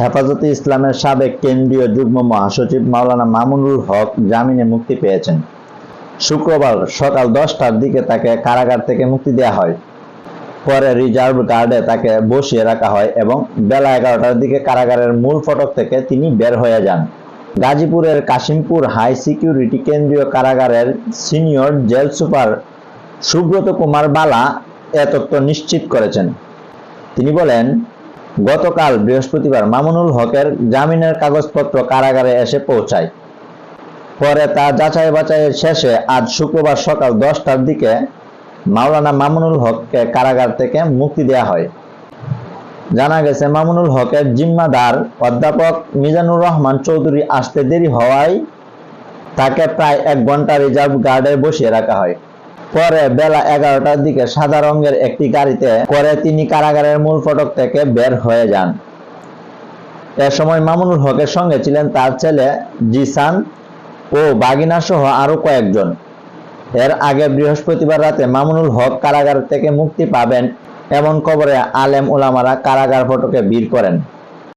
হেফাজতে ইসলামের সাবেক কেন্দ্রীয় যুগ্ম মহাসচিব মাওলানা মামুনুল হক জামিনে মুক্তি পেয়েছেন। শুক্রবার সকাল দশটার দিকে তাকে কারাগার থেকে মুক্তি দেওয়া হয়। পরে রিজার্ভ গার্ডে তাকে বসিয়ে রাখা হয় এবং বেলা এগারোটার দিকে কারাগারের মূল ফটক থেকে তিনি বের হয়ে যান। গাজীপুরের কাশিমপুর হাই সিকিউরিটি কেন্দ্রীয় কারাগারের senior jail super Subrata Kumar Bala এ তথ্য নিশ্চিত করেছেন। তিনি বলেন গতকাল বৃহস্পতিবার মামুনুল হকের জামিনের কাগজপত্র কারাগারে এসে পৌঁছায়। পরে তা যাচাই বাছাইয়ের শেষে আজ শুক্রবার সকাল দশটার দিকে মাওলানা মামুনুল হককে কারাগার থেকে মুক্তি দেওয়া হয়। জানা গেছে, মামুনুল হকের জিম্মাদার অধ্যাপক মিজানুর রহমান চৌধুরী আসতে দেরি হওয়ায় তাকে প্রায় এক ঘণ্টা রিজার্ভ গার্ডে বসিয়ে রাখা হয়। পরে বেলা এগারোটার দিকে সাদা রঙের একটি গাড়িতে করে তিনি কারাগারের মূল ফটক থেকে বের হয়ে যান। এ সময় মামুনুল হকের সঙ্গে ছিলেন তার ছেলে জিসান ও বাগিনা সহ আরও কয়েকজন। এর আগে বৃহস্পতিবার রাতে মামুনুল হক কারাগার থেকে মুক্তি পাবেন এমন খবরে আলেম ওলামারা কারাগার ফটকে ভিড় করেন।